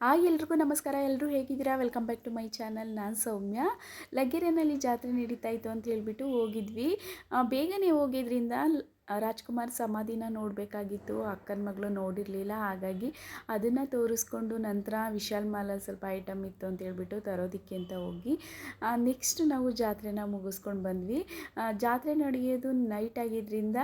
Hi ಎಲ್ರಿಗೂ ನಮಸ್ಕಾರ. ಎಲ್ಲರೂ ಹೇಗಿದ್ದೀರಾ? Welcome back to my channel ನಾನು ಸೌಮ್ಯ. ಲಗ್ಗೆರೆನಲ್ಲಿ ಜಾತ್ರೆ ನಡೀತಾ ಇತ್ತು ಅಂತ ಹೇಳ್ಬಿಟ್ಟು ಹೋಗಿದ್ವಿ. ಬೇಗನೆ ಹೋಗಿದ್ರಿಂದ ರಾಜ್ಕುಮಾರ್ ಸಮಾಧಿನ ನೋಡಬೇಕಾಗಿತ್ತು. ಅಕ್ಕನ ಮಗಳು ನೋಡಿರಲಿಲ್ಲ. ಹಾಗಾಗಿ ಅದನ್ನು ತೋರಿಸ್ಕೊಂಡು ನಂತರ ವಿಶಾಲ್ ಮಾಲ ಸ್ವಲ್ಪ ಐಟಮ್ ಇತ್ತು ಅಂತ ಹೇಳ್ಬಿಟ್ಟು ತರೋದಕ್ಕೆ ಅಂತ ಹೋಗಿ ನೆಕ್ಸ್ಟ್ ನಾವು ಜಾತ್ರೆನ ಮುಗಿಸ್ಕೊಂಡು ಬಂದ್ವಿ. ಜಾತ್ರೆ ನಡೆಯೋದು ನೈಟ್ ಆಗಿದ್ದರಿಂದ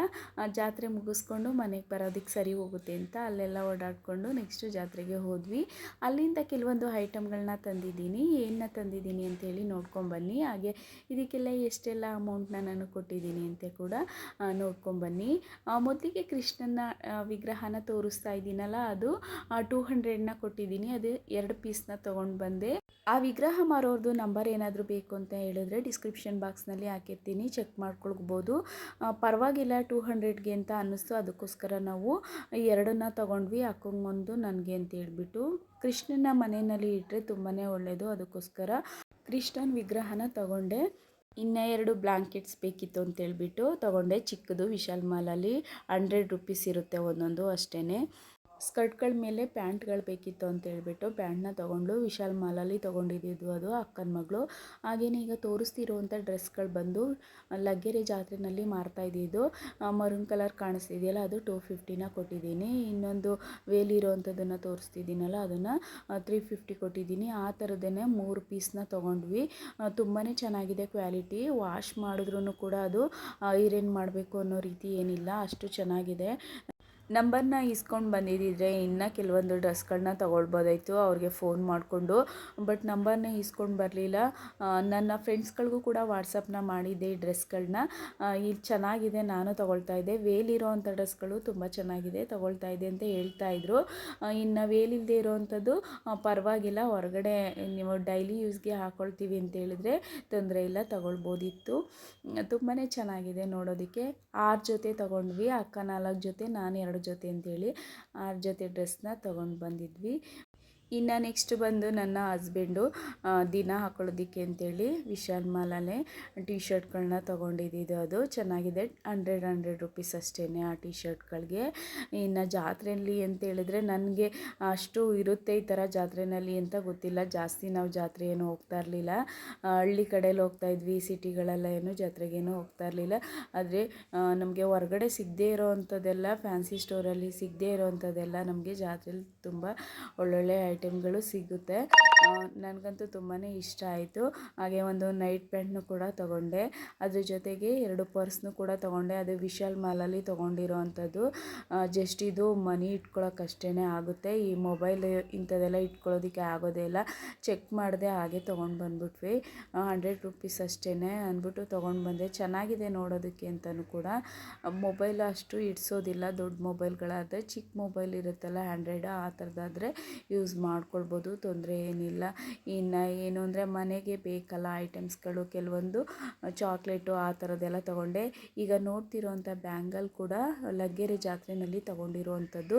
ಜಾತ್ರೆ ಮುಗಿಸ್ಕೊಂಡು ಮನೆಗೆ ಬರೋದಕ್ಕೆ ಸರಿ ಹೋಗುತ್ತೆ ಅಂತ ಅಲ್ಲೆಲ್ಲ ಓಡಾಡಿಕೊಂಡು ನೆಕ್ಸ್ಟು ಜಾತ್ರೆಗೆ ಹೋದ್ವಿ. ಅಲ್ಲಿಂದ ಕೆಲವೊಂದು ಐಟಮ್ಗಳನ್ನ ತಂದಿದ್ದೀನಿ. ಏನನ್ನ ತಂದಿದ್ದೀನಿ ಅಂತೇಳಿ ನೋಡ್ಕೊಂಬನ್ನಿ ಹಾಗೆ ಇದಕ್ಕೆಲ್ಲ ಎಷ್ಟೆಲ್ಲ ಅಮೌಂಟ್ನ ನಾನು ಕೊಟ್ಟಿದ್ದೀನಿ ಅಂತ ಕೂಡ ನೋಡ್ಕೊಂಬನ್ನಿ ಆ, ಮೊದಲಿಗೆ ಕೃಷ್ಣನ ವಿಗ್ರಹನ ತೋರಿಸ್ತಾ ಇದ್ದೀನಲ್ಲ ಅದು. ಟೂ ಹಂಡ್ರೆಡ್ನ ಕೊಟ್ಟಿದ್ದೀನಿ. ಅದು ಎರಡು ಪೀಸ್ನ ತೊಗೊಂಡು ಬಂದೆ. ಆ ವಿಗ್ರಹ ಮಾರೋರ್ದು ನಂಬರ್ ಏನಾದರೂ ಬೇಕು ಅಂತ ಹೇಳಿದ್ರೆ ಡಿಸ್ಕ್ರಿಪ್ಷನ್ ಬಾಕ್ಸ್ನಲ್ಲಿ ಹಾಕಿರ್ತೀನಿ. ಚೆಕ್ ಮಾಡ್ಕೊಳ್ಬೋದು. ಪರವಾಗಿಲ್ಲ ಟೂ ಹಂಡ್ರೆಡ್ಗೆ ಅಂತ ಅನ್ನಿಸ್ತು. ಅದಕ್ಕೋಸ್ಕರ ನಾವು ಎರಡನ್ನ ತೊಗೊಂಡ್ವಿ. ಅಕ್ಕಂಗೆ ಒಂದು ನನಗೆ ಅಂತ ಹೇಳ್ಬಿಟ್ಟು. ಕೃಷ್ಣನ ಮನೆಯಲ್ಲಿ ಇಟ್ಟರೆ ತುಂಬಾ ಒಳ್ಳೆಯದು ಅದಕ್ಕೋಸ್ಕರ ಕೃಷ್ಣನ ವಿಗ್ರಹನ ತಗೊಂಡೆ. ಇನ್ನು ಎರಡು ಬ್ಲ್ಯಾಂಕೆಟ್ಸ್ ಬೇಕಿತ್ತು ಅಂತೇಳ್ಬಿಟ್ಟು ತಗೊಂಡೆ ಚಿಕ್ಕದು ವಿಶಾಲ್ ಮಾಲಲ್ಲಿ ಹಂಡ್ರೆಡ್ ರುಪೀಸ್ ಇರುತ್ತೆ ಒಂದೊಂದು ಅಷ್ಟೇ ಸ್ಕರ್ಟ್ಗಳ ಮೇಲೆ ಪ್ಯಾಂಟ್ಗಳು ಬೇಕಿತ್ತು ಅಂತ ಹೇಳ್ಬಿಟ್ಟು ಪ್ಯಾಂಟ್ನ ತೊಗೊಂಡು, ವಿಶಾಲ್ ಮಾಲಲ್ಲಿ ತೊಗೊಂಡಿದ್ದು ಅದು ಅಕ್ಕನ ಮಗಳು. ಹಾಗೆಯೇ ಈಗ ತೋರಿಸ್ತಿರುವಂಥ ಡ್ರೆಸ್ಗಳು ಬಂದು ಲಗ್ಗೆರೆ ಜಾತ್ರೆಯಲ್ಲಿ ಮಾರ್ತಾ ಇದ್ದಿದ್ದು ಮರೂನ್ ಕಲರ್ ಕಾಣಿಸ್ತಿದೆಯಲ್ಲ, ಅದು ಟೂ ಫಿಫ್ಟಿನ ಕೊಟ್ಟಿದ್ದೀನಿ. ಇನ್ನೊಂದು ವೇಲಿರೋವಂಥದ್ದನ್ನು ತೋರಿಸ್ತಿದ್ದೀನಲ್ಲ, ಅದನ್ನು ತ್ರೀ ಫಿಫ್ಟಿ ಕೊಟ್ಟಿದ್ದೀನಿ. ಆ ಥರದ್ದೇ ಮೂರು ಪೀಸ್ನ ತೊಗೊಂಡ್ವಿ. ತುಂಬಾ ಚೆನ್ನಾಗಿದೆ ಕ್ವಾಲಿಟಿ. ವಾಶ್ ಮಾಡಿದ್ರೂ ಕೂಡ ಅದು ಐರನ್ ಮಾಡಬೇಕು ಅನ್ನೋ ರೀತಿ ಏನಿಲ್ಲ, ಅಷ್ಟು ಚೆನ್ನಾಗಿದೆ. ನಂಬರ್ನ ಇಸ್ಕೊಂಡು ಬಂದಿದ್ದಿದ್ರೆ ಇನ್ನು ಕೆಲವೊಂದು ಡ್ರೆಸ್ಗಳನ್ನ ತೊಗೊಳ್ಬೋದಾಯಿತು, ಅವ್ರಿಗೆ ಫೋನ್ ಮಾಡಿಕೊಂಡು. ಬಟ್ ನಂಬರ್ನ ಇಸ್ಕೊಂಡು ಬರಲಿಲ್ಲ. ನನ್ನ ಫ್ರೆಂಡ್ಸ್ಗಳಿಗೂ ಕೂಡ ವಾಟ್ಸಪ್ನ ಮಾಡಿದ್ದೆ ಈ ಡ್ರೆಸ್ಗಳನ್ನ. ಇಲ್ಲಿ ಚೆನ್ನಾಗಿದೆ, ನಾನು ತೊಗೊಳ್ತಾ ಇದ್ದೆ. ವೇಲಿರೋ ಅಂಥ ಡ್ರೆಸ್ಗಳು ತುಂಬ ಚೆನ್ನಾಗಿದೆ, ತೊಗೊಳ್ತಾ ಇದೆ ಅಂತ ಹೇಳ್ತಾ ಇದ್ರು. ಇನ್ನು ವೇಲಿಲ್ಲದೆ ಇರೋವಂಥದ್ದು ಪರವಾಗಿಲ್ಲ, ಹೊರಗಡೆ ನೀವು ಡೈಲಿ ಯೂಸ್ಗೆ ಹಾಕ್ಕೊಳ್ತೀವಿ ಅಂತ ಹೇಳಿದ್ರೆ ತೊಂದರೆ ಇಲ್ಲ, ತಗೊಳ್ಬೋದಿತ್ತು. ತುಂಬಾ ಚೆನ್ನಾಗಿದೆ ನೋಡೋದಕ್ಕೆ. ಆರು ಜೊತೆ ತೊಗೊಂಡ್ವಿ, ಅಕ್ಕ ನಾಲ್ಕು ಜೊತೆ, ನಾನು ಎರಡು ಜೊತೆ ಅಂತೇಳಿ ಆರು ಜೊತೆ ಡ್ರೆಸ್ನ ತೊಗೊಂಡು ಬಂದಿದ್ವಿ. ಇನ್ನು ನೆಕ್ಸ್ಟ್ ಬಂದು ನನ್ನ ಹಸ್ಬೆಂಡು ದಿನ ಹಾಕೊಳ್ಳೋದಿಕ್ಕೆ ಅಂತೇಳಿ ವಿಶಾಲ್ ಮಾಲಲ್ಲೇ ಟೀ ಶರ್ಟ್ಗಳನ್ನ ತೊಗೊಂಡಿದ್ದು ಅದು. ಚೆನ್ನಾಗಿದೆ. ಹಂಡ್ರೆಡ್ ಹಂಡ್ರೆಡ್ ರುಪೀಸ್ ಅಷ್ಟೇ ಆ ಟಿ ಶರ್ಟ್ಗಳಿಗೆ ಇನ್ನು ಜಾತ್ರೆಯಲ್ಲಿ ಅಂತ ಹೇಳಿದ್ರೆ ನನಗೆ ಅಷ್ಟು ಇರುತ್ತೆ ಈ ಥರ ಜಾತ್ರೆಯಲ್ಲಿ ಅಂತ ಗೊತ್ತಿಲ್ಲ. ಜಾಸ್ತಿ ನಾವು ಜಾತ್ರೆ ಏನು ಹೋಗ್ತಾ ಇರಲಿಲ್ಲ. ಹಳ್ಳಿ ಕಡೆಯಲ್ಲಿ ಹೋಗ್ತಾ ಇದ್ವಿ, ಸಿಟಿಗಳೆಲ್ಲ ಏನು ಜಾತ್ರೆಗೇನು ಹೋಗ್ತಾ ಇರಲಿಲ್ಲ. ಆದರೆ ನಮಗೆ ಹೊರಗಡೆ ಸಿಗದೇ ಇರೋವಂಥದ್ದೆಲ್ಲ ಫ್ಯಾನ್ಸಿ ಸ್ಟೋರಲ್ಲಿ ಸಿಗದೇ ಇರೋವಂಥದ್ದೆಲ್ಲ ನಮಗೆ ಜಾತ್ರೆಯಲ್ಲಿ ತುಂಬ ಒಳ್ಳೊಳ್ಳೆ ಐಟಮ್ಗಳು ಸಿಗುತ್ತೆ. ನನಗಂತೂ ತುಂಬಾ ಇಷ್ಟ ಆಯಿತು. ಹಾಗೆ ಒಂದು ನೈಟ್ ಪ್ಯಾಂಟ್ನು ಕೂಡ ತೊಗೊಂಡೆ. ಅದ್ರ ಜೊತೆಗೆ ಎರಡು ಪರ್ಸ್ನು ಕೂಡ ತೊಗೊಂಡೆ. ಅದು ವಿಶಾಲ್ ಮಾಲಲ್ಲಿ ತೊಗೊಂಡಿರೋ ಅಂಥದ್ದು ಜಸ್ಟ್ ಇದು ಮನಿ ಇಟ್ಕೊಳ್ಳೋಕ್ಕಷ್ಟೇ ಆಗುತ್ತೆ. ಈ ಮೊಬೈಲ್ ಇಂಥದ್ದೆಲ್ಲ ಇಟ್ಕೊಳ್ಳೋದಕ್ಕೆ ಆಗೋದೇ ಇಲ್ಲ. ಚೆಕ್ ಮಾಡಿದೆ ಹಾಗೆ ತೊಗೊಂಡು ಬಂದ್ಬಿಟ್ವಿ. ಹಂಡ್ರೆಡ್ ರುಪೀಸ್ ಅಷ್ಟೇ ಅಂದ್ಬಿಟ್ಟು ತೊಗೊಂಡು ಬಂದೆ. ಚೆನ್ನಾಗಿದೆ ನೋಡೋದಕ್ಕೆ ಅಂತಲೂ ಕೂಡ. ಮೊಬೈಲ್ ಅಷ್ಟು ಇಡ್ಸೋದಿಲ್ಲ. ದೊಡ್ಡ ಮೊಬೈಲ್ಗಳಾದರೆ ಚಿಕ್ಕ ಮೊಬೈಲ್ ಇರುತ್ತಲ್ಲ ಹ್ಯಾಂಡ್ರೆಡ್ ಆ ಥರದ್ದಾದರೆ ಯೂಸ್ ಮಾಡ್ಕೊಳ್ಬೋದು, ತೊಂದರೆ ಏನಿಲ್ಲ. ಇನ್ನು ಏನು ಅಂದರೆ ಮನೆಗೆ ಬೇಕಲ್ಲ ಐಟಮ್ಸ್ಗಳು, ಕೆಲವೊಂದು ಚಾಕ್ಲೇಟು ಆ ಥರದ್ದೆಲ್ಲ ತೊಗೊಂಡೆ. ಈಗ ನೋಡ್ತಿರೋವಂಥ ಬ್ಯಾಂಗಲ್ ಕೂಡ ಲಗ್ಗೆರೆ ಜಾತ್ರೆಯಲ್ಲಿ ತೊಗೊಂಡಿರುವಂಥದ್ದು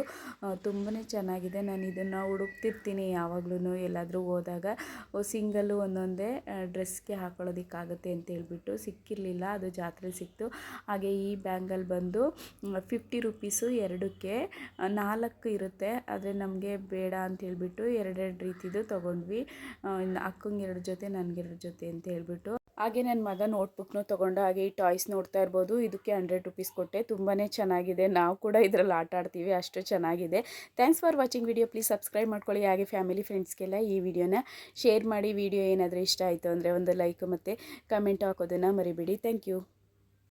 ತುಂಬಾ ಚೆನ್ನಾಗಿದೆ. ನಾನು ಇದನ್ನು ಹುಡುಕ್ತಿರ್ತೀನಿ ಯಾವಾಗ್ಲೂ ಎಲ್ಲಾದರೂ ಹೋದಾಗ ಸಿಂಗಲ್ಲು ಒಂದೊಂದೇ ಡ್ರೆಸ್ಗೆ ಹಾಕೊಳ್ಳೋದಕ್ಕಾಗುತ್ತೆ ಅಂತ ಹೇಳ್ಬಿಟ್ಟು ಸಿಕ್ಕಿರಲಿಲ್ಲ. ಅದು ಜಾತ್ರೆ ಸಿಕ್ತು. ಹಾಗೆ ಈ ಬ್ಯಾಂಗಲ್ ಬಂದು ಫಿಫ್ಟಿ ರುಪೀಸು ಎರಡಕ್ಕೆ, ನಾಲ್ಕು ಇರುತ್ತೆ. ಆದರೆ ನಮಗೆ ಬೇಡ ಅಂತ ಹೇಳ್ಬಿಟ್ಟು ಎರಡೆರಡು ರೀತಿದು ತೊಗೊಂಡ್ವಿ. ಅಕ್ಕಂಗೆ ಎರಡು ಜೊತೆ, ನನಗೆ ಎರಡು ಜೊತೆ ಅಂತ ಹೇಳ್ಬಿಟ್ಟು. ಹಾಗೆ ನನ್ನ ಮಗ ನೋಟ್ಬುಕ್ನು ತೊಗೊಂಡು ಹಾಗೆ ಈ ಟಾಯ್ಸ್ ನೋಡ್ತಾ ಇರ್ಬೋದು. ಇದಕ್ಕೆ ಹಂಡ್ರೆಡ್ ರುಪೀಸ್ ಕೊಟ್ಟೆ. ತುಂಬಾ ಚೆನ್ನಾಗಿದೆ. ನಾವು ಕೂಡ ಇದರಲ್ಲಿ ಆಟ ಆಡ್ತೀವಿ. ಅಷ್ಟು ಚೆನ್ನಾಗಿದೆ. Thanks for watching video please subscribe ಮಾಡ್ಕೊಳ್ಳಿ. ಹಾಗೆ ಫ್ಯಾಮಿಲಿ ಫ್ರೆಂಡ್ಸ್ಗೆಲ್ಲ ಈ ವಿಡಿಯೋನ ಶೇರ್ ಮಾಡಿ. ವಿಡಿಯೋ ಏನಾದರೂ ಇಷ್ಟ ಆಯಿತು ಅಂದರೆ ಒಂದು ಲೈಕ್ ಮತ್ತು ಕಮೆಂಟ್ ಹಾಕೋದನ್ನು ಮರಿಬೇಡಿ. Thank you